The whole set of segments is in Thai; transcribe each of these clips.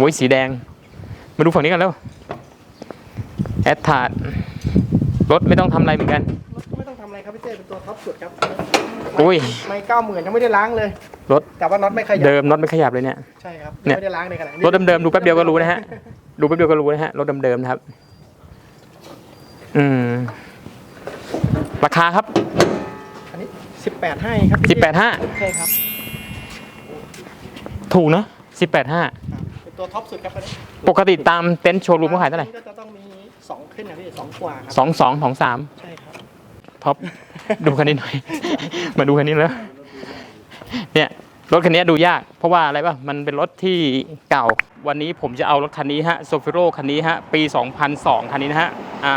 โอ้ยสีแดง มาดูฝั่งนี้กันแล้วแอดทาดรถไม่ต้องทำอะไรเหมือนกันรถก็ไม่ต้องทำอะไรครับพี่เต้เป็นตัวท็อปสุดครับอุ้ยไม่เก้าหมื่นยังไม่ได้ล้างเลย รถแต่ว่าน็อตไม่ขยับเดิมน็อตไม่ขยับเลยเนี่ย ใช่ครับเนี่ยังยไม่ได้ล้างในขณะนี้รถเดิมๆดูแป๊บเดียวก็รู้นะฮะดูแป๊บเดียวก็รู้นะฮะรถเดิมๆนะครับ อืม ราคาครับ อันนี้สิบแปดให้ครับพี่สิบแปดห้าใช่ครับ ถูกเนอะสิบแปดห้าครับเป็น ตัวท็อปสุดครับอันนี้ปกติตามเต็นท์โชว์รูมเขาขายเท่าไหร่อันนี้ก็จะต้องมีสองขึ้นนะพี่สองกว่าครับสองสองสองสามใช่ครับ ท็อป ดูคันนี้หน่อย มาดูคันนี้แล้วเนี่ยรถคันนี้ดูยากเพราะว่าอะไรป่ะ มันเป็นรถที่เก่า วันนี้ผมจะเอารถคันนี้ฮะโซฟิโรคันนี้ฮะ ปี 2002 คันนี้นะฮะ อ่า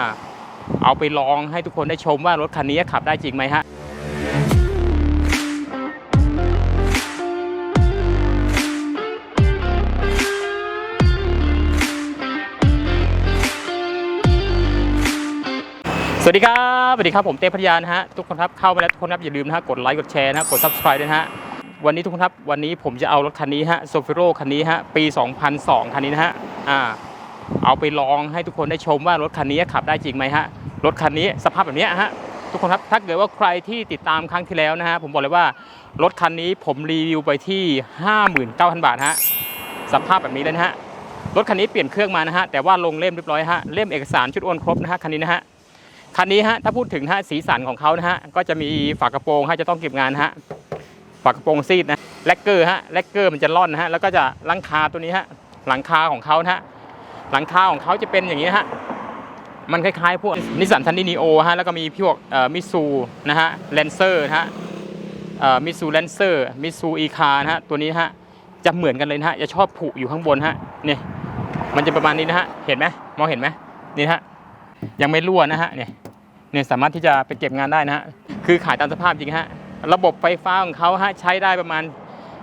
เอาไปลองให้ทุกคนได้ชมว่ารถคันนี้ขับได้จริงไหมฮะ สวัสดีครับ สวัสดีครับ ผมเต้พัทยานะฮะ ทุกคนครับ เข้ามาแล้วทุกคนครับ อย่าลืมนะฮะ กดไลค์ กดแชร์นะฮะ กด subscribe ด้วยนะฮะ วันนี้ทุกคนครับ วันนี้ผมจะเอารถคันนี้ฮะโซฟิโรคันนี้ฮะ ปี 2002 คันนี้นะฮะ อ่า เอาไปลองให้ทุกคนได้ชมว่ารถคันนี้ขับได้จริงไหมฮะ รถคันนี้สภาพแบบนี้ฮะ ทุกคนครับ ถ้าเกิดว่าใครที่ติดตามครั้งที่แล้วนะฮะ ผมบอกเลยว่ารถคันนี้ผมรีวิวไปที่ 59,000 บาทฮะ สภาพแบบนี้เลยนะฮะ รถคันนี้เปลี่ยนเครื่องมานะฮะ แต่ว่าลงเล่มเรียบร้อยฮะ เล่มเอกสารชุดโอนครบนะฮะ คันนี้นะฮะ คันนี้ฮะถ้าพูดถึงฮะสีสันของเขานะฮะก็จะมีฝากระโปรงฮะจะต้องเก็บงานฮะฝากระโปรงซีดนะแลกเกอร์ฮะแลกเกอร์มันจะล่อนนะฮะแล้วก็จะหลังคาตัวนี้ฮะหลังคาของเขานะฮะหลังคาของเขาจะเป็นอย่างนี้นะฮะมันคล้ายๆพวกนิสสันทันดีนีโอฮะแล้วก็มีพวกเอ่อมิซูนะฮะแลนเซอร์นะฮะมิซูแลนเซอร์มิซูอีคานะฮะตัวนี้ฮะจะเหมือนกันเลยนะฮะจะชอบผุอยู่ข้างบนฮะเนี่ยมันจะประมาณนี้นะฮะเห็นไหมมองเห็นไหมนี่ฮะ ยังไม่รั่วนะฮะเนี่ยเนี่ยสามารถที่จะไปเก็บงานได้นะฮะคือขายตามสภาพจริงฮะระบบไฟฟ้าของเขาฮะใช้ได้ประมาณ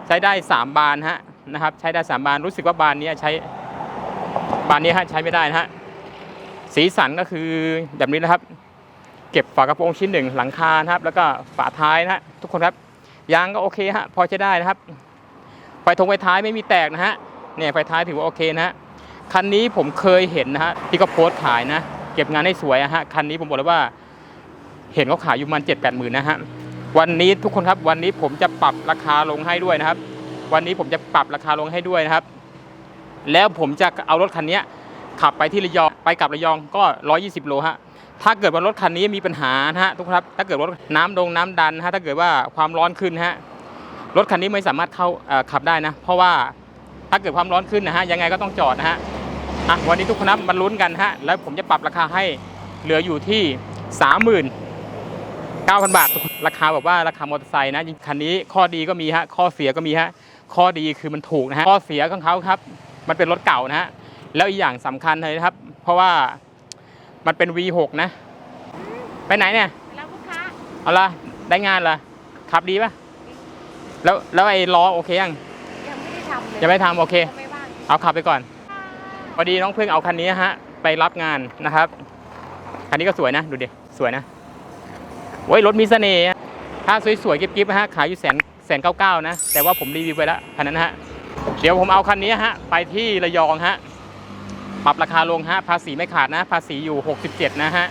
ใช้ได้ 3 บานฮะนะครับใช้ได้ 3 บานรู้สึกว่าบานนี้ใช้บานนี้ฮะใช้ไม่ได้นะฮะสีสันก็คือแบบนี้นะครับ เก็บฝากระโปรงชิ้นหนึ่งหลังคานะครับ แล้วก็ฝาท้ายนะฮะทุกคนครับยางก็โอเคฮะพอใช้ได้นะครับไฟทงไฟท้ายไม่มีแตกนะฮะเนี่ยไฟท้ายถือว่าโอเคนะฮะคันนี้ผมเคยเห็นนะฮะที่เขาโพสต์ขายนะ เก็บงานให้สวยอะฮะคันนี้ผมบอกเลยว่า เห็นเขาขายอยู่ประมันเจ็ดแปดหมื่นนะฮะวันนี้ทุกคนครับวันนี้ผมจะปรับราคาลงให้ด้วยนะครับ วันนี้ผมจะปรับราคาลงให้ด้วยนะครับ แล้วผมจะเอารถคันนี้ขับไปที่ระยองไปกลับระยองก็ 120 โลฮะถ้าเกิดว่ารถคันนี้มีปัญหาฮะทุกคนครับ ถ้าเกิดรถน้ำดงน้ำดันฮะถ้าเกิดว่าความร้อนขึ้นฮะรถคันนี้ไม่สามารถเข้าขับได้นะ เพราะว่าถ้าเกิดความร้อนขึ้นนะฮะยังไงก็ต้องจอดนะฮะ อะวันนี้ทุกคนนะมาลุ้นกันฮะแล้วผมจะปรับราคาให้เหลืออยู่ที่ 39,000 บาท ราคาแบบว่าราคามอเตอร์ไซค์นะคันนี้ข้อดีก็มีฮะข้อเสียก็มีฮะข้อดีคือมันถูกนะฮะข้อเสียของเขาครับ มันเป็นรถเก่านะฮะแล้วอีกอย่างสำคัญเลยนะครับ เพราะว่ามันเป็น V6 นะ ไปไหนเนี่ยแล้วลูกค้าเอาละได้งานละขับดีปะแล้วแล้วไอ้ล้อโอเคยังยังไม่ได้ทำเลยยังไม่ทำโอเคยังไม่ว่างเอาขับไปก่อน พอดีน้องเพิ่งเอาคันนี้ฮะไปรับงานนะครับ คันนี้ก็สวยนะดูดิสวยนะโอ้ยรถมีเสน่ห์ถ้าสวยๆกิ๊บๆฮะขายอยู่แสนแสนเก้าเก้านะ แต่ว่าผมรีวิวไปแล้วคันนั้นฮะเดี๋ยวผมเอาคันนี้ฮะไปที่ระยองฮะปรับราคาลงฮะภาษีไม่ขาดนะ ภาษีอยู่ 67 นะฮะ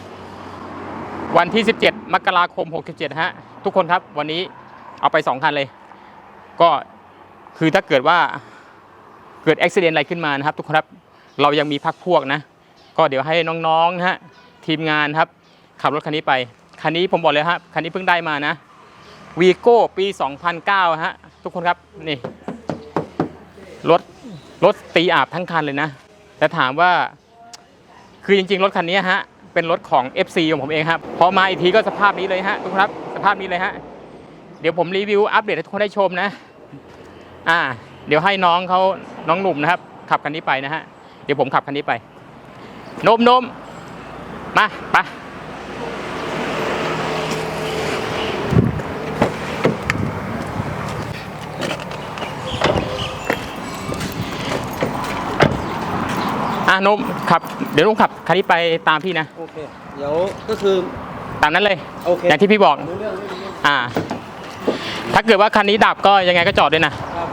วันที่ 17 มกราคม 67 ฮะ ทุกคนครับวันนี้เอาไป 2 คันเลย ก็คือถ้าเกิดว่าเกิดอุบิเหตุอะไรขึ้นมานะครับ ทุกคนครับ เรายังมีพักพวกนะ ก็เดี๋ยวให้น้องๆนะฮะทีมงานครับ ขับรถคันนี้ไป คันนี้ผมบอกเลยครับคันนี้เพิ่งได้มานะวีโก้ปี 2009 ฮะ ทุกคนครับนี่รถรถตีอาบทั้งคันเลยนะ แต่ถามว่าคือจริงๆ รถคันนี้ฮะ เป็นรถของ FC ของผมเองครับพอมาอีกทีก็สภาพนี้เลยฮะทุกคนครับสภาพนี้เลยฮะเดี๋ยวผมรีวิวอัปเดตให้ทุกคนได้ชมนะ อ่า เดี๋ยวให้น้องเขาน้องหนุ่มนะครับ ขับคันนี้ไปนะฮะ ดี๋ยวผมขับคันนี้ไปนมนมมาไปอะนมขับ เดี๋ยวนุ่มขับคันนี้ไปตามพี่นะ โอเค เดี๋ยวก็คือ ตามนั้นเลย โอเค อย่างที่พี่บอก รู้เรื่องรู้เรื่องอ่า ถ้าเกิดว่าคันนี้ดับก็ยังไงก็จอดด้วยนะ ครับ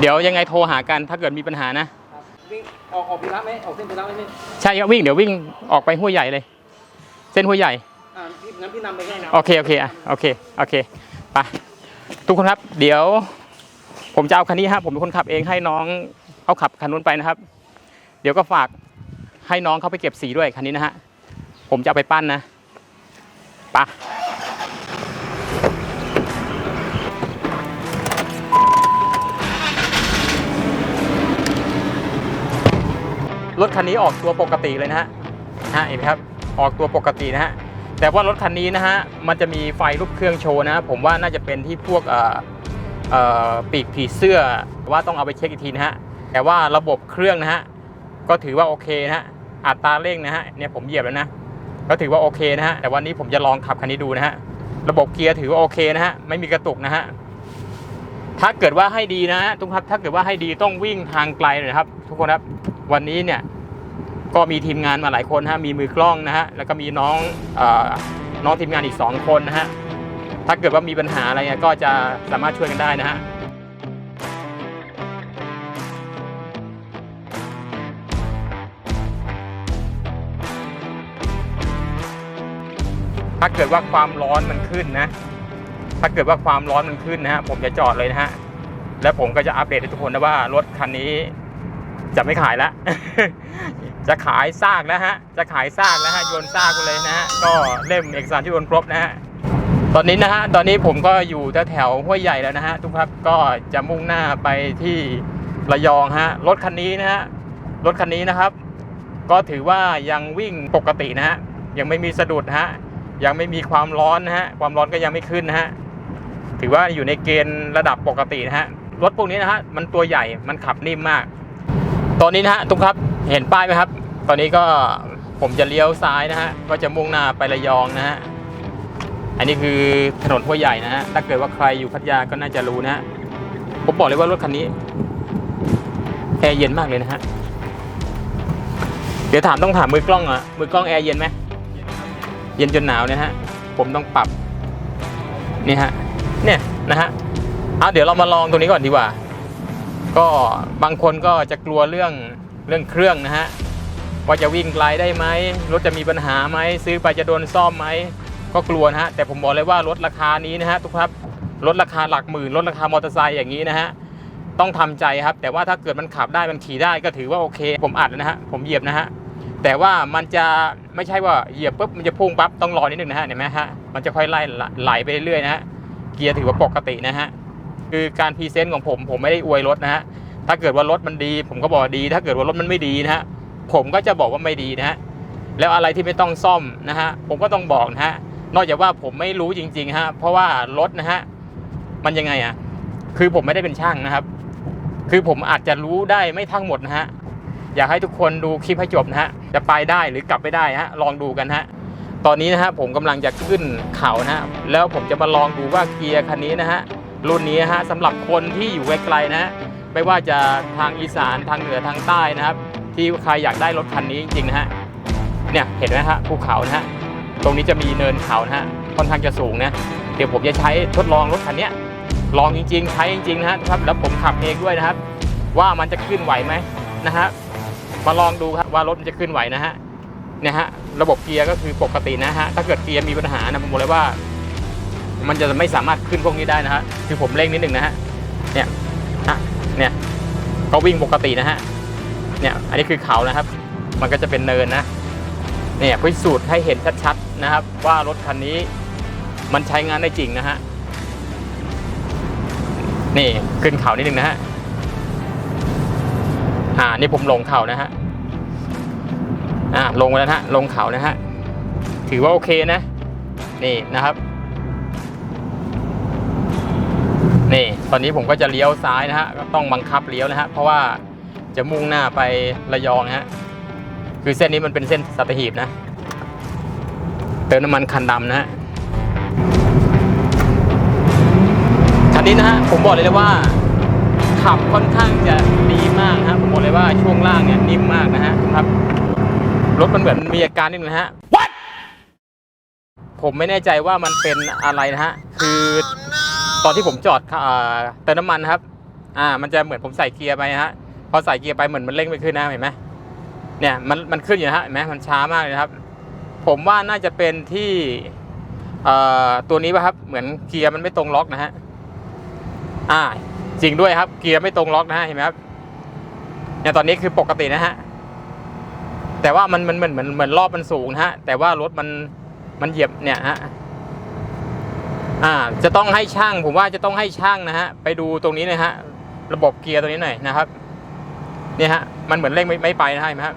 เดี๋ยวยังไงโทรหากันถ้าเกิดมีปัญหานะวิ่ง ออกออกพิระไหมออกเส้นพิระไหมพี่ใช่ครับวิ่งเดี๋ยววิ่งออกไปห้วยใหญ่เลย เส้นห้วยใหญ่ อ่าพี่งั้นพี่นำไปแค่นะโอเคโอเคอะโอเคโอเคไปทุกคนครับ เดี๋ยว ผมจะเอาคันนี้ฮะผมเป็นคนขับเองให้น้องเขาขับคันนู้นไปนะครับ เดี๋ยวก็ฝากให้น้องเขาไปเก็บสีด้วยคันนี้นะฮะผมจะเอาไปปั้นนะไป รถคันนี้ออกตัวปกติเลยนะฮะฮะเห็นไหมครับออกตัวปกตินะฮะแต่ว่ารถคันนี้นะฮะมันจะมีไฟลุกเครื่องโชว์นะ ผมว่าน่าจะเป็นที่พวกเอ่อเอ่อปีกผีเสื้อว่าต้องเอาไปเช็คอีกทีนะฮะแต่ว่าระบบเครื่องนะฮะก็ถือว่าโอเคนะฮะอัตราเร่งนะฮะเนี่ยผมเหยียบแล้วนะก็ถือว่าโอเคนะฮะแต่วันนี้ผมจะลองขับคันนี้ดูนะฮะระบบเกียร์ถือว่าโอเคนะฮะไม่มีกระตุกนะฮะถ้าเกิดว่าให้ดีนะฮะทุกครับถ้าเกิดว่าให้ดีต้องวิ่งทางไกลนะครับ ทุกคนครับ วันนี้เนี่ยก็มีทีมงานมาหลายคนฮะมีมือกล้องนะฮะแล้วก็มีน้องอน้องทีมงานอีก 2 คนนะฮะถ้าเกิดว่ามีปัญหาอะไรเนี่ยก็จะสามารถช่วยกันได้นะฮะถ้าเกิดว่าความร้อนมันขึ้นนะ ถ้าเกิดว่าความร้อนมันขึ้นนะฮะผมจะจอดเลยนะฮะ แล้วผมก็จะอัปเดตให้ทุกคนนะว่ารถคันนี้ จะไม่ขายแล้วจะขายซากแล้วฮะ จะขายซากแล้วฮะโยนซากไปเลยนะฮะ ก็เล่มเอกสารที่โยนครบนะฮะ ตอนนี้นะฮะ ตอนนี้ผมก็อยู่แถวห้วยใหญ่แล้วนะฮะ ทุกครับ ก็จะมุ่งหน้าไปที่ระยองฮะ รถคันนี้นะฮะ รถคันนี้นะครับ ก็ถือว่ายังวิ่งปกตินะฮะ ยังไม่มีสะดุดฮะ ยังไม่มีความร้อนนะฮะ ความร้อนก็ยังไม่ขึ้นนะฮะ ถือว่าอยู่ในเกณฑ์ระดับปกตินะฮะ รถพวกนี้นะฮะ มันตัวใหญ่ มันขับนิ่มมาก ตอนนี้นะฮะทุกครับเห็นป้ายไหมครับ ตอนนี้ก็ผมจะเลี้ยวซ้ายนะฮะก็จะมุ่งหน้าไประยองนะฮะอันนี้คือถนนห้วยใหญ่นะฮะถ้าเกิดว่าใครอยู่พัทยาก็น่าจะรู้นะฮะผมบอกเลยว่ารถคันนี้แอร์เย็นมากเลยนะฮะเดี๋ยวถามต้องถามมือกล้องอะมือกล้องแอร์เย็นไหมเย็นจนหนาวเนะฮะผมต้องปรับนี่ฮะเนี่ยนะฮะเอาเดี๋ยวเรามาลองตรงนี้ก่อนดีกว่า ก็บางคนก็จะกลัวเรื่องเรื่องเครื่องนะฮะว่าจะวิ่งไกลได้ไหมรถจะมีปัญหาไหมซื้อไปจะโดนซ่อมไหมก็กลัวนะฮะแต่ผมบอกเลยว่ารถราคานี้นะฮะทุกครับรถราคาหลักหมื่นรถราคามอเตอร์ไซค์อย่างนี้นะฮะต้องทำใจครับ แต่ว่าถ้าเกิดมันขับได้มันขี่ได้ก็ถือว่าโอเค ผมอัดนะฮะผมเหยียบนะฮะแต่ว่ามันจะไม่ใช่ว่าเหยียบปุ๊บมันจะพุ่งปั๊บต้องรอนิดนึงนะฮะเห็นไหมฮะมันจะค่อยไล่ไหลไปเรื่อยๆนะฮะเกียร์ถือว่าปกตินะฮะ คือการพรีเซนต์ของผมผมไม่ได้อวยรถนะฮะถ้าเกิดว่ารถมันดี ผมก็บอกดี ถ้าเกิดว่ารถมันไม่ดีนะฮะผมก็จะบอกว่าไม่ดีนะฮะแล้วอะไรที่ไม่ต้องซ่อมนะฮะผมก็ต้องบอกนะฮะนอกจากว่าผมไม่รู้จริงๆฮะเพราะว่ารถนะฮะมันยังไงอะคือผมไม่ได้เป็นช่างนะครับ คือผมอาจจะรู้ได้ไม่ทั้งหมดนะฮะอยากให้ทุกคนดูคลิปให้จบนะฮะจะไปได้หรือกลับไม่ได้ฮะลองดูกันฮะตอนนี้นะฮะผมกำลังจะขึ้นเขานะฮะแล้วผมจะมาลองดูว่าเกียร์คันนี้นะฮะ รุ่นนี้ฮะสำหรับคนที่อยู่ไกลๆนะไม่ว่าจะทางอีสานทางเหนือทางใต้นะครับ ที่ใครอยากได้รถคันนี้จริงๆนะฮะเนี่ยเห็นไหมฮะภูเขานะฮะตรงนี้จะมีเนินเขานะฮะค่อนข้างจะสูงนะเดี๋ยวผมจะใช้ทดลองรถคันนี้ลองจริงๆ ใช้จริงๆนะฮะครับ แล้วผมขับเองด้วยนะครับ ว่ามันจะขึ้นไหวไหมนะฮะมาลองดูครับว่ารถมันจะขึ้นไหวนะฮะเนี่ยฮะระบบเกียร์ก็คือปกตินะฮะถ้าเกิดเกียร์มีปัญหานะผมบอกเลยว่า มันจะไม่สามารถขึ้นพวกนี้ได้นะฮะคือผมเร่งนิดหนึ่งนะฮะเนี่ยฮะเนี่ยก็วิ่งปกตินะฮะเนี่ยอันนี้คือเขานะครับ มันก็จะเป็นเนินนะเนี่ยพิสูจน์ให้เห็นชัดๆนะครับ ว่ารถคันนี้มันใช้งานได้จริงนะฮะนี่ขึ้นเขานิดนึงนะฮะอ่านี่ผมลงเขานะฮะอ่าลงแล้วนะฮะลงเขานะฮะถือว่าโอเคนะ นี่นะครับ นี่ ตอนนี้ผมก็จะเลี้ยวซ้ายนะฮะ ก็ต้องบังคับเลี้ยวนะฮะ เพราะว่าจะมุ่งหน้าไประยองนะฮะ คือเส้นนี้มันเป็นเส้นสัตหีบนะ เติมน้ำมันคันดำนะฮะ คันนี้นะฮะ ผมบอกเลยเลยว่า ขับค่อนข้างจะดีมากนะครับผมบอกเลยว่าช่วงล่างเนี่ยนิ่มมากนะฮะครับ รถมันเหมือนมีอาการนิดนึงนะฮะ What ผมไม่แน่ใจว่ามันเป็นอะไรนะฮะ คือ ตอนที่ผมจอดเติมน้ำมันครับ อ่า มันจะเหมือนผมใส่เกียร์ไปฮะ พอใส่เกียร์ไปเหมือนมันเร่งไม่ขึ้นนะเห็นไหมเนี่ยมันมันขึ้นอยู่ฮะเห็นไหมมันช้ามากเลยครับ ผมว่าน่าจะเป็นที่เอ่อตัวนี้ป่ะครับ เหมือนเกียร์มันไม่ตรงล็อกนะฮะ อ่า จริงด้วยครับ เกียร์ไม่ตรงล็อกนะฮะเห็นไหมครับ เนี่ยตอนนี้คือปกตินะฮะ แต่ว่ามันมันเหมือนเหมือนเหมือนรอบมันสูงนะฮะ แต่ว่ารถมันมันเหยียบเนี่ยฮะ อ่าจะต้องให้ช่าง ผมว่าจะต้องให้ช่างนะฮะไปดูตรงนี้นะฮะระบบเกียร์ตัวนี้หน่อยนะครับเนี่ยฮะมันเหมือนเร่งไม่ไม่ไปนะฮะเห็นไหมครับ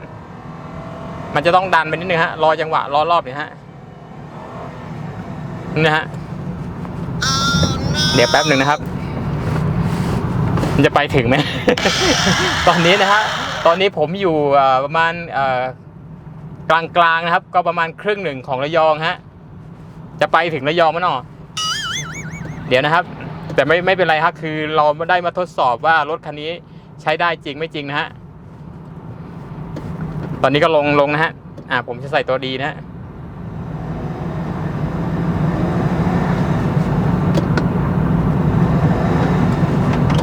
มันจะต้องดันไปนิดนึงฮะรอจังหวะรอรอบเนี่ยฮะนี่นะฮะเดี๋ยวแป๊บหนึ่งนะครับ มันจะไปถึงไหม ตอนนี้นะฮะตอนนี้ผมอยู่ประมาณกลางกลางๆนะครับ ก็ประมาณครึ่งหนึ่งของระยองฮะจะไปถึงระยองมั้ยเนาะ เดี๋ยวนะครับ แต่ไม่ไม่เป็นไรครับคือเราได้มาทดสอบว่ารถคันนี้ใช้ได้จริงไม่จริงนะฮะตอนนี้ก็ลงลงนะฮะอ่าผมจะใส่ตัวดีนะฮะ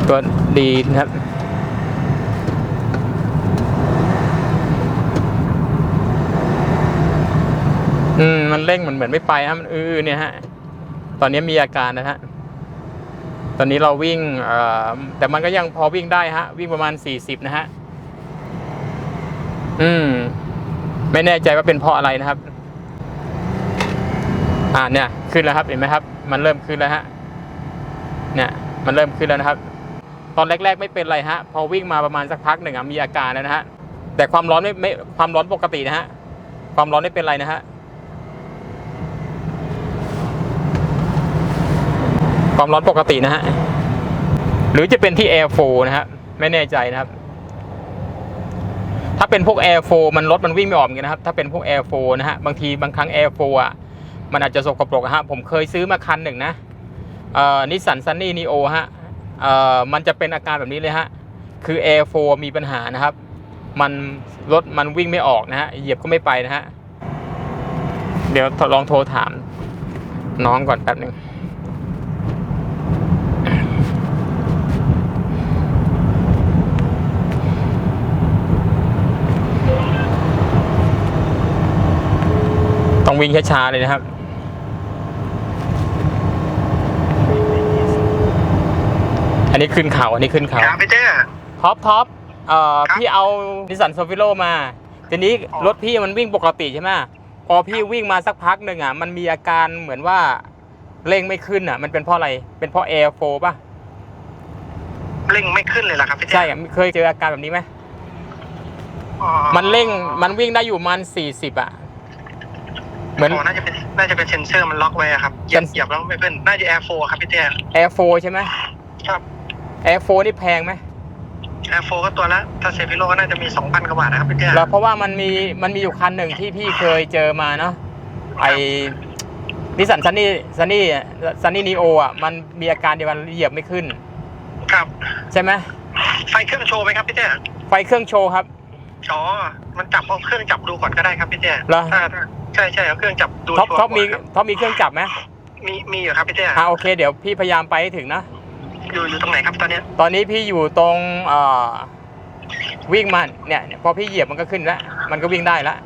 ตัวดีนะครับอืมมันเร่งเหมือนเหมือนไม่ไปนะมันอื้อเนี่ยฮะ ตอนนี้มีอาการนะฮะ ตอนนี้เราวิ่งแต่มันก็ยังพอวิ่งได้ฮะ วิ่งประมาณสี่สิบนะฮะ อืม ไม่แน่ใจว่าเป็นเพราะอะไรนะครับ อ่าเนี่ย ขึ้นแล้วครับ เห็นไหมครับ มันเริ่มขึ้นแล้วฮะ เนี่ย มันเริ่มขึ้นแล้วนะครับ ตอนแรก ๆ ไม่เป็นไรฮะ พอวิ่งมาประมาณสักพักหนึ่งอะมีอาการแล้วนะฮะ แต่ความร้อนไม่ไม่ความร้อนปกตินะฮะ ความร้อนไม่เป็นไรนะฮะ ความร้อนปกตินะฮะ หรือจะเป็นที่ Air 4นะฮะ ไม่แน่ใจนะครับ ถ้าเป็นพวก Air 4มันรถมันวิ่งไม่ออกเนกันนะครับ ถ้าเป็นพวก Air 4นะฮะ บางทีบางครั้ง Air 4อะ มันอาจจะสกปรกฮะ ผมเคยซื้อมาคันหนึ่งนะเอ่อนิสสันซันนี่นีโอฮะ เอ่อ มันจะเป็นอาการแบบนี้เลยฮะ คือ Air 4มีปัญหานะครับ มันรถมันวิ่งไม่ออกนะฮะ เหยียบก็ไม่ไปนะฮะ เดี๋ยวลองโทรถามน้องก่อนแป๊บหนึ่ง ต้องวิ่งช้าๆเลยนะครับ อันนี้ขึ้นเขา อันนี้ขึ้นเขาครับพี่เจ้ท็อปท็อปเอ่อครับพี่เอานิสสันโซฟิโลมา ทีนี้อ๋อรถพี่มันวิ่งปกติใช่ไหมพอพี่วิ่งมาสักพักหนึ่งอะ มันมีอาการเหมือนว่าเร่งไม่ขึ้นอะ มันเป็นเพราะอะไร เป็นเพราะ Air 4ป่ะเร่งไม่ขึ้นเลยล่ะครับพี่เจ้ใช่อะเคยเจออาการแบบนี้ไหมอ๋อมันเร่งมันวิ่งได้อยู่ประมันสี่สิบอะ เหมือนอ๋อน่าจะเป็นน่าจะเป็นเซนเซอร์มันล็อกไว้อะครับเหยียบเซนเหยียบแล้วไม่ขึ้นน่าจะแอร์โฟครับพี่เจ้ Air 4ใช่ไหมครับ Air 4นี่แพงไหมแอร์โฟก็ตัวละถ้าเซฟิโลก็น่าจะมีสองพันกว่าบาทนะครับพี่เจ้แล้วเพราะว่ามันมีมันมีอยู่คันหนึ่งที่พี่เคยเจอมาเนาะไอนิสสันซันนี่ซันนี่ซันนี่นีโออะมันมีอาการเดียวกันเหยียบไม่ขึ้น ครับ ใช่ไหมไฟเครื่องโชว์ไหมครับพี่เจ้ไฟเครื่องโชว์ครับ อ๋อ มันจับเอาเครื่องจับดูก่อนก็ได้ครับพี่เจ้เหรอ ถ้าถ้าใช่ใช่เอาเครื่องจับดูท็อปชัวร์ท็อปมีก่นครับท็อปมีเครื่องจับไหมมีมีอยู่ครับพี่เจ้อ่าโอเค เดี๋ยวพี่พยายามไปให้ถึงนะ อยู่อยู่ตรงไหนครับตอนเนี้ยตอนนี้พี่อยู่ตรงเอ่อวิ่งมันเนี่ยเนี่ยพอพี่เหยียบมันก็ขึ้นแล้ว มันก็วิ่งได้แล้ว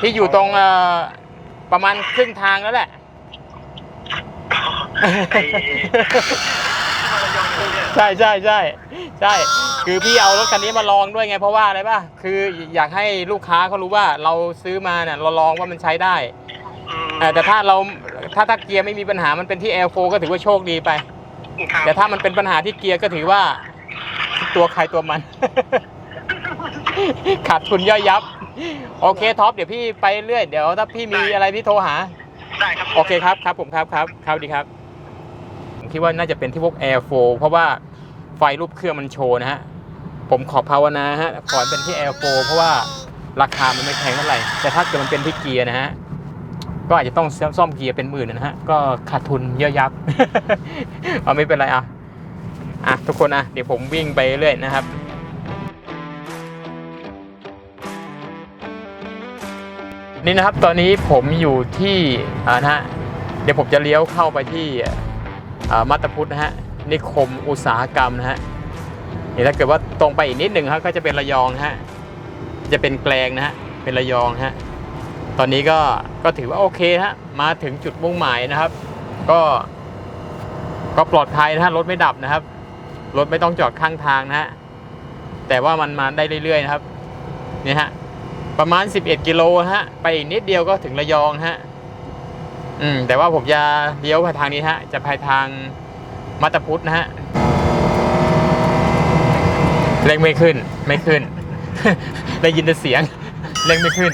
พี่อยู่ตรงเอ่อประมาณครึ่งทางแล้วแหละ ไอ้ที่มาระยองอยู่เนี่ยใช่ใช่ใช่ใช่ คือพี่เอารถคันนี้มาลองด้วยไงเพราะว่าอะไรป่ะคืออยากให้ลูกค้าเขารู้ว่าเราซื้อมาเนี่ยเราลองว่ามันใช้ได้อืมอ่าแต่ถ้าเราถ้าถ้าเกียร์ไม่มีปัญหามันเป็นที่ Air 4ก็ถือว่าโชคดีไป ครับแต่ถ้ามันเป็นปัญหาที่เกียร์ก็ถือว่า ตัวใครตัวมัน ขาดทุนย่อยยับ โอเคท็อปเดี๋ยวพี่ไปเรื่อยเดี๋ยวถ้าพี่มีอะไรพี่โทรหา ได้ครับโอเคครับครับผมครับครับครับดีครับผมคิดว่าน่าจะเป็นที่พวก Air 4เพราะว่าไฟรูปเครื่องมันโชว์นะฮะ ผมขอภาวนาฮะขอเป็นที่ Air 4เพราะว่าราคามันไม่แพงเท่าไหร่ แต่ถ้าเกิดมันเป็นที่เกียร์นะฮะ ก็อาจจะต้องซ่อมเกียร์เป็นหมื่นนะฮะ ก็ขาดทุนเยอะยับ เอาไม่เป็นไรอะ อะทุกคนอะ เดี๋ยวผมวิ่งไปเรื่อยนะครับนี่นะครับตอนนี้ผมอยู่ที่อ่านะฮะเดี๋ยวผมจะเลี้ยวเข้าไปที่อ่ามัตตพุทธนะฮะนิคมอุตสาหกรรมนะฮะ นี่ถ้าเกิดว่าตรงไปอีกนิดหนึ่งครับก็จะเป็นระยองฮะจะเป็นแกลงนะฮะเป็นระยองฮะตอนนี้ก็ก็ถือว่าโอเคฮะมาถึงจุดมุ่งหมายนะครับ ก็ก็ปลอดภัยนะฮะรถไม่ดับนะครับรถไม่ต้องจอดข้างทางนะฮะแต่ว่ามันมาได้เรื่อยๆนะครับนี่ฮะประมาณ 11 กิโลฮะไปอีกนิดเดียวก็ถึงระยองฮะอืมแต่ว่าผมจะเลี้ยวไปทางนี้ฮะ จะไปทางมัตตพุทธนะฮะ เร่งไม่ขึ้นไม่ขึ้น ได้ยินแต่เสียงเร่งไม่ขึ้น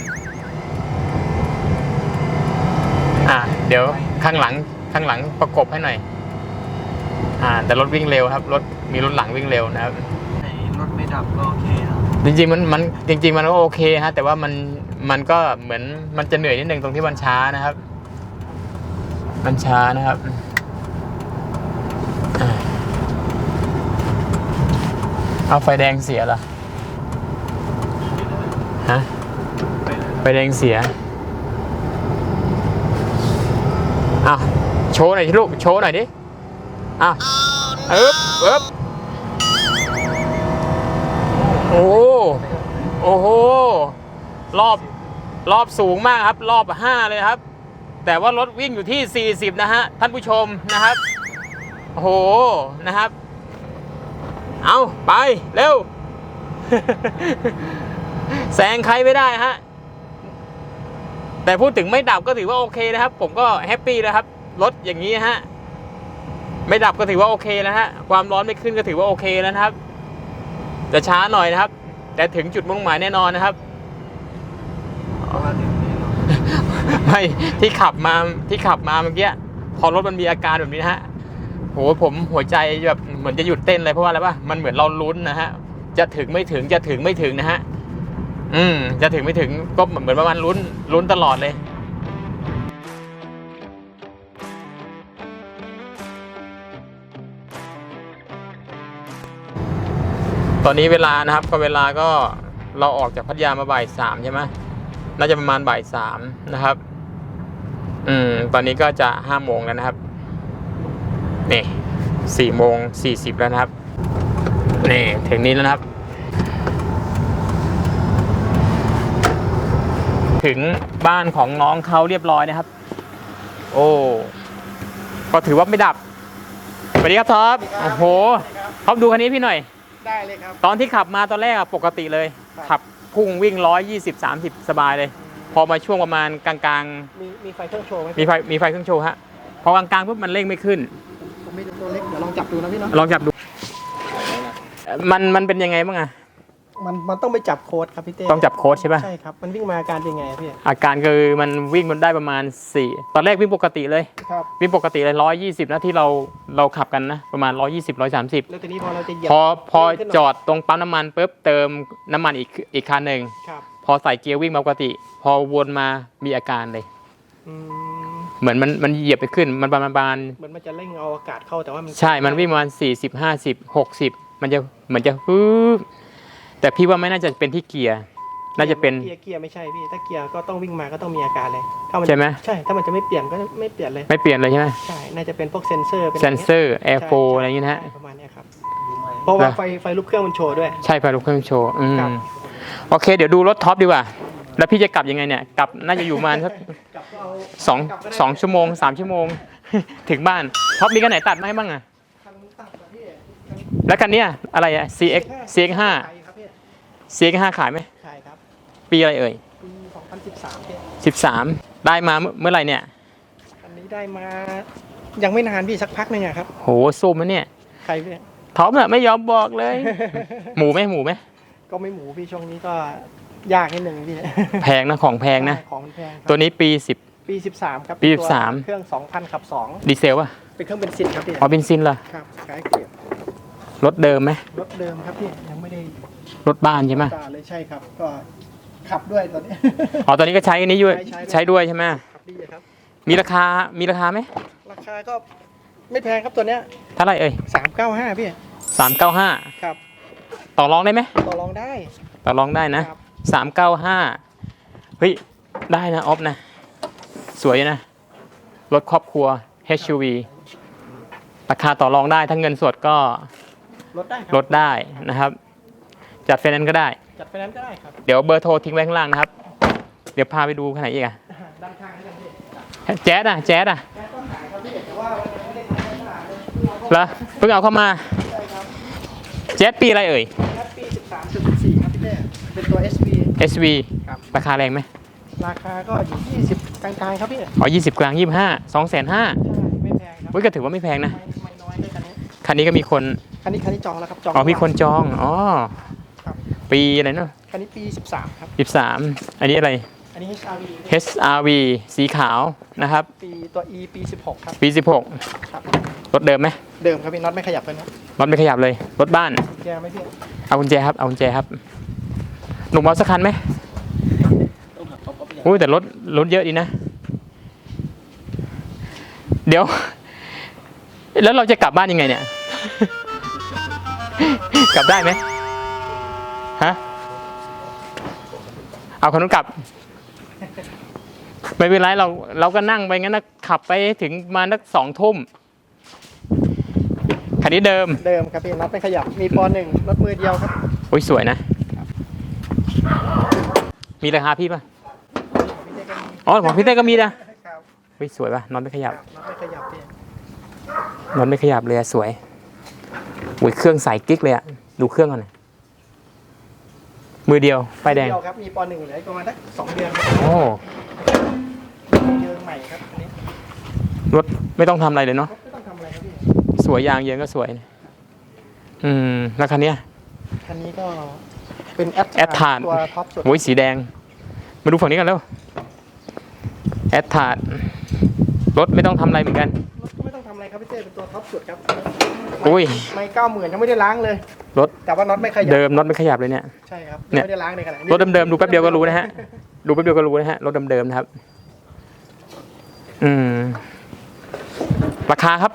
อ่าเดี๋ยวข้างหลังข้างหลังประกบให้หน่อย อ่า แต่รถวิ่งเร็วครับ รถมีรถหลังวิ่งเร็วนะครับรถไม่ดับก็โอเคครับจริงๆมันมันจริง ๆ มันก็โอเคฮะ แต่ว่ามันมันก็เหมือนมันจะเหนื่อยนิดนึงตรงที่มันช้านะครับ มันช้านะครับอ่า เอาไฟแดงเสียเหรอ ฮะ ไฟแดงเสียอ้าวโชว์หน่อยที่ลูก โชว์หน่อยดิอ้าวเอ๊บเอ๊บโอ้โหโอ้โห รอบ รอบสูงมากครับ รอบ 5 เลยครับ แต่ว่ารถวิ่งอยู่ที่ 40 นะฮะ ท่านผู้ชมนะครับ โอ้โห นะครับ เอาไป เร็ว แซงใครไม่ได้ฮะ แต่พูดถึงไม่ดับก็ถือว่าโอเคนะครับ ผมก็แฮปปี้นะครับ รถอย่างนี้ฮะ ไม่ดับก็ถือว่าโอเคแล้วฮะ ความร้อนไม่ขึ้นก็ถือว่าโอเคแล้วนะครับ จะช้าหน่อยนะครับ แต่ถึงจุดมุ่งหมายแน่นอนนะครับไม่ที่ขับมาที่ขับมาเมื่อกี้พอรถมันมีอาการแบบนี้นะฮะ โหผมหัวใจแบบเหมือนจะหยุดเต้นเลยเพราะว่าอะไรปะมันเหมือนเราลุ้นนะฮะจะถึงไม่ถึงจะถึงไม่ถึงนะฮะอืมจะถึงไม่ถึงก็เหมือนประมาณลุ้นลุ้นตลอดเลยตอนนี้เวลานะครับก็เวลาก็เราออกจากพัทยามาบ่ายสามใช่ไหมน่าจะประมาณบ่ายสามนะครับ อืม ตอนนี้ก็จะห้าโมงแล้วนะครับ นี่สี่โมงสี่สิบแล้วนะครับ นี่ถึงนี้แล้วนะครับ ถึงบ้านของน้องเขาเรียบร้อยนะครับ โอ้ก็ถือว่าไม่ดับสวัสดีครับท็อปโอ้โหท็อปดูคันนี้พี่หน่อย ได้เลยครับ ตอนที่ขับมาตอนแรกอะปกติเลยครับขับพุ่งวิ่ง120 30สบายเลย พอมาช่วงประมาณกลางมีมีไฟเครื่องโชว์ไหมๆมีไฟมีไฟเครื่องโชว์ฮะ พอกลางๆปุ๊บมันเร่งไม่ขึ้น ผมมีตัวเล็กเดี๋ยวลองจับดูนะพี่เนาะลองจับดู มันมันเป็นยังไงบ้างอะมันมันต้องไปจับโค้ดครับพี่เต้ต้องจับโค้ดใช่ปะใช่ครับมันวิ่งมาอาการเป็นไงอะพี่อาการคือมันวิ่งมันได้ประมาณ 4 ตอนแรกวิ่งปกติเลย ครับวิ่งปกติเลย120นะที่เราเราขับกันนะ ประมาณ120 130แล้วทีนี้พอเราจะเหยียบพอพอขึ้นหน่ยจอดตรงปั๊มน้ำมันปุ๊บเติมน้ำมันอีกอีกคันหนึ่งครับพอใส่เกียร์วิ่งมาปกติ พอวนมามีอาการเลยอืม เหมือนมันมันเหยียบไปขึ้นมันประมาณประมาณเหมือนมันจะเร่งเอาอากาศเข้าแต่ว่ามันใช่มันวิ่งประมาณสี่สิบห้าสิบหกสิบมันจะเหมือนจะฮึบแต่พี่ว่าไม่น่าจะเป็นที่เกียร์น่าจะเป็นเกียร์เกียร์ไม่ใช่พี่ถ้าเกียร์ก็ต้องวิ่งมาก็ต้องมีอาการเลยถ้ามันใช่ไหมใช่ถ้ามันจะไม่เปลี่ยนก็ไม่เปลี่ยนเลยไม่เปลี่ยนเลยใช่ไหมใช่น่าจะเป็นพวกเซนเซอร์เป็นเซนเซอร์แอร์โฟอะไรอย่างงี้นะฮะใช่ประมาณเนี้ยครับเพราะว่าไฟไฟลุกเครื่องมันโชว์ด้วยใช่ไฟลุกเครื่องโชว์อืมครับโอเค เดี๋ยวดูรถท็อปดีกว่า แล้วพี่จะกลับยังไงเนี่ย กลับน่าจะอยู่ประมาณสักกลับก็เอาสองสองชั่วโมงสามชั่วโมง ถึงบ้านท็อปมีกันไหนตัดมาให้บ้างอะคันตัดอะพี่แล้วคันเนี้ยอะไรอะ CX CX5 ขายครับพี่ CX5 ขายไหมขายครับ ปีอะไรเอ่ยปี2013พี่13ได้มาเมื่อเมื่อไหร่เนี่ยอันนี้ได้มายังไม่นานพี่สักพักหนึงอะครับโหซูมมันเนี่ยใครพี่ท็อปอะไม่ยอมบอกเลย หมูไหมหมูไหมก็ไม่หมูพี่ช่วงนี้ก็ ยากนิดนึงพี่แพงนะของแพงนะ ของมันแพงครับตัวนี้ปีปี 13 ครับปีตัว13 เครื่อง 2,000ขับ10ดีเซลป่ะ2 เป็นเครื่องเบนซินครับพี่อ๋อเบนซินเหรอครับขายเกียร์รถเดิมไหมรถเดิมครับพี่ยังไม่ได้รถบ้านใช่ไหมตาเลยใช่ครับ ก็ขับด้วยตอนนี้ อ๋อตอนนี้ก็ใช้อันนี้อยู่ใช้ใช้ ใช้ด้วยใช่ไหมขับดีอะครับ มีราคามีราคาไหมราคาก็ไม่แพงครับตัวเนี้ยเท่าไหร่เอ่ย395พี่สามเก้าห้าครับต่อรองได้ไหมต่อรองได้ต่อรองได้นะ ครับ สามเก้าห้าเฮ้ย ได้นะออฟนะ สวยนะ รถครอบครัว HUV ราคาต่อรองได้ถ้าเงินสดก็ลดได้ครัลดได้นะครับ จัดไฟแนนซ์ก็ได้ จัดไฟแนนซ์ก็ได้ครับ เดี๋ยวเบอร์โทรทิ้งไว้ข้างล่างนะครับ เดี๋ยวพาไปดูขนาดอีกอะด้านข้างให้กันพี่แจ๊ดอะแจ๊ดอะแค่ต้นหายครับพี่แต่ว่าวันนี้ไม่ได้ขายตลาดเลยเหรอเพิ่งเอาเข้ามาใช่ครับแจ๊ดปีอะไรเอ่ยแอปปี13.14ครับพี่เต้เป็นตัว SP SV ครับ ราคาแรงไหมราคาก็อยู่ 20 กลางๆครับพี่อ๋อ20 กลาง 25 2 5 0 0 0ใช่ไม่แพงครับเฮ้ยก็ถือว่าไม่แพงนะไม่ไม่น้อยด้วยคันนี้คันนี้ก็มีคน คันนี้คันนี้จองแล้วครับจอง อ๋อมีคนจอง อ๋อ ครับ ปีอะไรเนาะคันนี้ปี 13 ครับ 13 อันนี้อะไร อันนี้ HRV HRV สีขาวนะครับ ปีตัว E ปี 16 ครับปี ครับ 16 รถเดิมไหมเดิมครับพี่น็อตไม่ขยับเลยนะรถไม่ขยับเลย รถบ้าน แกไม่พี่เอากุญแจครับ เอากุญแจครับ หนุ่มเอาสักคันไหมอุ้ยแต่รถรถเยอะดีนะ เดี๋ยว แล้วเราจะกลับบ้านยังไงเนี่ย กลับได้ไหมฮะ เอาคนนู้นกลับ ไม่เป็นไรเราเราก็นั่งไปงั้นนะขับไปถึงมานักสองทุ่มคันนี้เดิม เดิมครับพี่น็อตไม่ขยับมีปหนึ่งรถมือเดียวครับโอ้ยสวยนะ มีราคาพี่ป่ะ อ๋อของพี่เต้ก็มีนะครับเฮ้ยสวยป่ะนอนไม่ขยับน็อตไม่ขยับพี่นอนไม่ขยับเลยอะสวยอุ้ยเครื่องใสกิ๊กเลยอะดูเครื่องก่อนหน่อยมือเดียวไฟแดงเดียวครับมีปหนึ่งเหลืออีกประมาณสักสองเดือนครับโอ้เยอะใหม่ครับอันนี้รถไม่ต้องทำอะไรเลยเนาะไม่ต้องทำอะไรครับพี่สวยยางเยินก็สวย อืมแล้วคันเนี้ยคันนี้ก็ เป็นแอดแอดทานตัวท็อปสุดโอ้ยสีแดง มาดูฝั่งนี้กันแล้วแอดทาดรถไม่ต้องทำอะไรเหมือนกันรถก็ไม่ต้องทำอะไรครับพี่เต้เป็นตัวท็อปสุดครับอุ้ยไม่เก้าหมื่นยังไม่ได้ล้างเลยรถแต่ว่าน็อตไม่ขยับเดิมรถไม่ขยับเลยเนี่ยใช่ครับเนี่ยังยไม่ได้ล้างในขณะนี้รถเดิมๆดูแป๊บเดียวก็รู้นะฮะดูแป๊บเดียวก็รู้นะฮะรถเดิมๆนะครับ อืมราคาครับ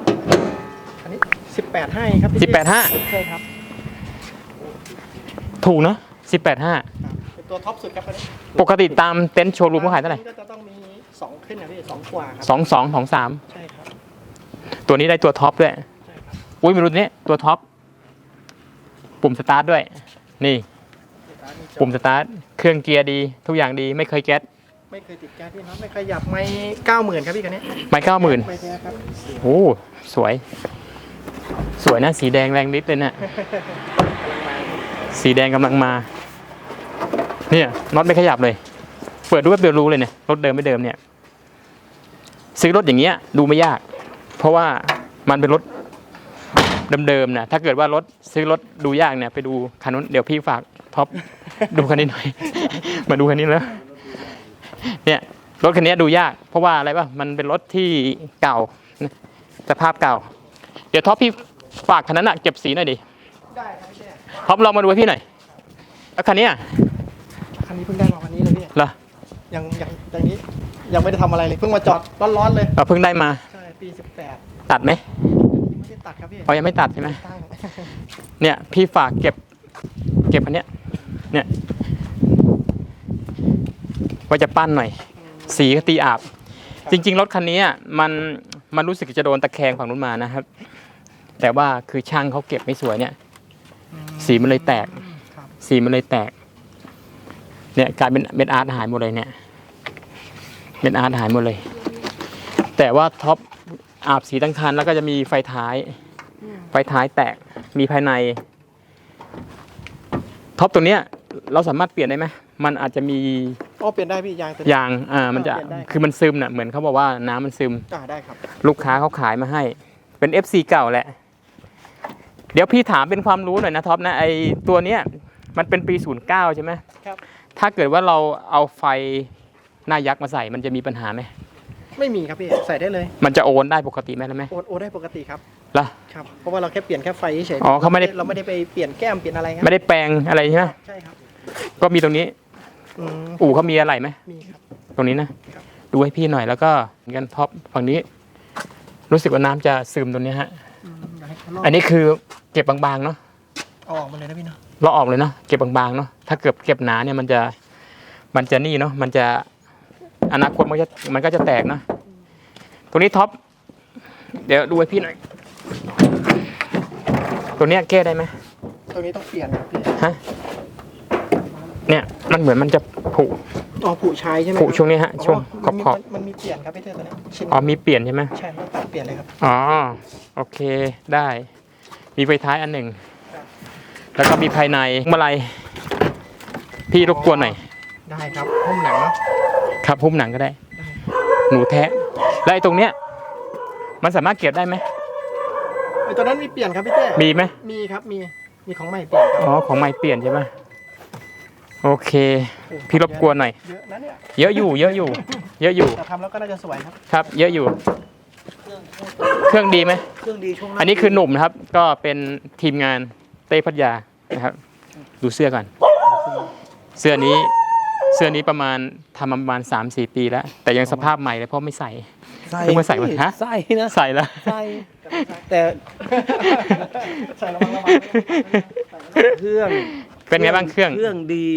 อันนี้สิบแปดให้ครับพี่สิบแปดห้าใช่ครับ ถูกเนอะ สิบแปดห้าครับเป็นตัวท็อปสุดครับอันนี้ปกติตามเต็นท์โชว์รูมเขาขายเท่าไหร่อันนี้ก็จะต้องมีสองขึ้นนะพี่สองกว่าครับสองสองสองสามใช่ครับตัวนี้ได้ตัวท็อปด้วยใช่ครับอุ้ยไม่รู้ตัวนี้ตัวท็อปปุ่มสตาร์ทด้วย นี่ ปุ่มสตาร์ทเครื่องเกียร์ดี ทุกอย่างดีไม่เคยแก๊สไม่เคยติดแก๊สพี่น็อตไม่ขยับไม่เก้าหมื่นครับพี่คันนี้ไม่เก้าหมื่นไม่แท้ครับโอ้สวย สวยนะสีแดงแรงฤทธิ์เลยเนะี่ยสีแดงกำลังมา เนี่ยน็อตไม่ขยับเลย เปิดดูแป๊บเดียวรู้เลยเนี่ยรถเดิมไม่เดิมเนี่ย ซื้อรถอย่างเงี้ยดูไม่ยาก เพราะว่ามันเป็นรถเดิมๆนะถ้าเกิดว่ารถซื้อรถดูยากเนี่ยไปดูคันนู้นเดี๋ยวพี่ฝากท็อปดูคันนี้หน่อย มาดูคันนี้แล้วเนี่ยรถคันนี้ดูยาก เพราะว่าอะไรป่ะมันเป็นรถที่เก่าสภาพเก่า เดี๋ยวท็อปพี่ฝากคันนั้นอะเก็บสีหน่อยดิได้ครับพี่เต้ท็อปลองมาดูให้พี่หน่อยแล้วคันเนี้ย คันนี้เพิ่งได้มาวันนี้เลยพี่เหรอยังยังอย่างนี้ยังไม่ได้ทำอะไรเลยเพิ่งมาจอดร้อนๆเลยเราเพิ่งได้มา ใช่ปีสิบแปดตัดไหมไม่ได้ตัดครับพี่เขายังไม่ตัดใช่ไหมตั้ง เนี่ย พี่ฝากเก็บ เก็บคันเนี้ย เนี่ยว่าจะปั้นหน่อย สีก็ตีอาบ จริง ๆ รถคันนี้อะมันมันรู้สึกจะโดนตะแคงฝั่งนู้นมานะครับ แต่ว่าคือช่างเขาเก็บไม่สวยเนี่ย สีมันเลยแตก ครับ สีมันเลยแตก เนี่ยกลายเป็นเม็ดอาร์ตหายหมดเลยเนี่ยเม็ดอาร์ตหายหมดเลย แต่ว่าท็อปอาบสีตั้งคันแล้วก็จะมีไฟท้าย ไฟท้ายแตกมีภายในท็อปตัวเนี้ยเราสามารถเปลี่ยนได้ไหมมันอาจจะมีโอ้เปลี่ยนได้พี่ยางตัวนี้ ยางอ่ามันจะเปลี่ยนได้ คือมันซึมน่ะเหมือนเขาบอกว่าน้ำมันซึม อ่าได้ครับ ลูกค้าเขาขายมาให้ เป็น FC เก่าแหละ เดี๋ยวพี่ถามเป็นความรู้หน่อยนะท็อปนะไอตัวเนี้ยมันเป็นปี 09 ใช่ไหมครับ ถ้าเกิดว่าเราเอาไฟหน้ายักษ์มาใส่มันจะมีปัญหาไหมไม่มีครับพี่ใส่ได้เลยมันจะโอนได้ปกติไหมล่ะไหมโอโอได้ปกติครับล่ะ ครับเพราะว่าเราแค่เปลี่ยนแค่ไฟเฉยๆอ๋อเขาไม่ได้ เราไม่ได้ไปเปลี่ยนแก้มเปลี่ยนอะไรครับไม่ได้แปลงอะไรใช่ไหมใช่ครับก็มีตรงนี้อืมอู่เขามีอะไรไหมมีครับ ตรงนี้นะครับ ดูให้พี่หน่อยแล้วก็เหมือนกันท็อปฝั่งนี้ รู้สึกว่าน้ำจะซึมตรงนี้ฮะ อืมเดี๋ยวให้เขาลอกอันนี้คือเก็บบางๆเนาะเอาออกมาเลยนะพี่เนาะ เราออกเลยเนาะเก็บบางๆเนาะถ้าเกิดเก็บหนาเนี่ยมันจะมันจะนี่เนาะมันจะอนาคตมันจะมันก็จะแตกเนาะตรงนี้ท็อปเดี๋ยวดูให้พี่หน่อยตัวเนี้ยแก้ได้ไหมตัวนี้ต้องเปลี่ยนครับพี่ฮะเนี่ยมันเหมือนมันจะผุอ๋อผู้ชายใช่ไหมผุช่วงนี้ฮะช่วงขมัอบนมีขอบมันมีเปลี่ยนครับพี่เต้ตัวนี้ชิ้นอ๋อมีเปลี่ยนใช่ไหมใช่ต้องตัดเปลี่ยนเลยครับอ๋อโอเคได้ มีไฟท้ายอันหนึ่ง แล้วก็มีภายในเมื่อไรพี่รบกวนหน่อย ได้ครับหุ้มหนังเนาะครับหุ้มหนังก็ได้ หนูแทะแล้วไอ้ตรงเนี้ย มันสามารถเก็บได้ไหมไอตัวนั้นมีเปลี่ยนครับพี่เต้มีไหมมีครับมีมีของใหม่เปลี่ยนครับอ๋อของใหม่เปลี่ยนใช่ไหมโอเค พี่รบกวนหน่อย เยอะนะเนี่ยเยอะอยู่ เยอะอยู่ เยอะอยู่แต่ทำแล้วก็น่าจะสวยครับครับ เยอะอยู่ เครื่องดีไหมเครื่องดีช่วงล่างอันนี้คือหนุ่มนะครับ ก็เป็นทีมงาน เต้พัทยานะครับ ดูเสื้อก่อน เสื้อนี้เสื้อนี้ประมาณทำมาประมาณ 3-4 ปีแล้ว แต่ยังสภาพใหม่เลยเพราะไม่ใส่ใส่เพิ่งมาใส่มาฮะใส่นะใส่แล้วใส่แต่ใส่ระวังระวังเครื่องเป็นไงบ้างเครื่องเครื่องดี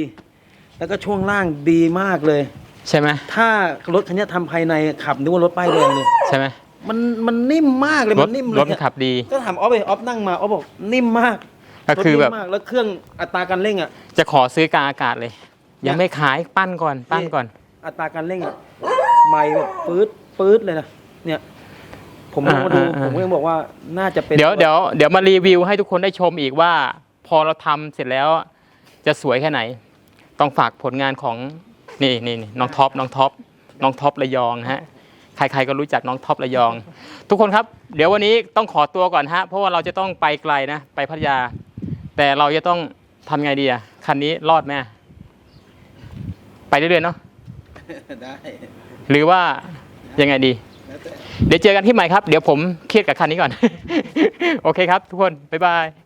แล้วก็ช่วงล่างดีมากเลย ใช่ไหมถ้ารถคันนี้ททำภายในขับนึกว่ารถป้ายแดงเลยใช่ไหมมันมันนิ่มมากเลยรมัถนนิ่มเลรยถมันขับดี ก็ถามออฟเลยออฟนั่งมาออฟบอกนิ่มมาก ก็คือแบบรถนิ่มมากแล้วเครื่องอัตราการเร่งอะ จะขอซื้อกลางอากาศเลย ยังไม่ขายปั้นก่อนปั้นก่อน อัตราการเร่งอะไม่แบบปื๊ดปื๊ดเลยนะเนี่ย ผมลองมาดูอ่าอ่าอ่าผมก็ยังบอกว่าน่าจะเป็นเดี๋ยวเดี๋ยวเดี๋ยวมารีวิวให้ทุกคนได้ชมอีกว่า พอเราทำเสร็จแล้วจะสวยแค่ไหน ต้องฝากผลงานของนี่นี่นี่น้องท็อปน้องท็อปน้องท็อประยองฮะใครๆก็รู้จักน้องท็อประยอง ทุกคนครับ เดี๋ยววันนี้ต้องขอตัวก่อนฮะ เพราะว่าเราจะต้องไปไกลนะ ไปพัทยา แต่เราจะต้องทำไงดีอะคันนี้รอดไหมไปเรื่อยๆเนาะได้ หรือว่ายังไงดี เดี๋ยวเจอกันที่ใหม่ครับ เดี๋ยวผมเครียดกับคันนี้ก่อน โอเคครับทุกคน บ๊ายบาย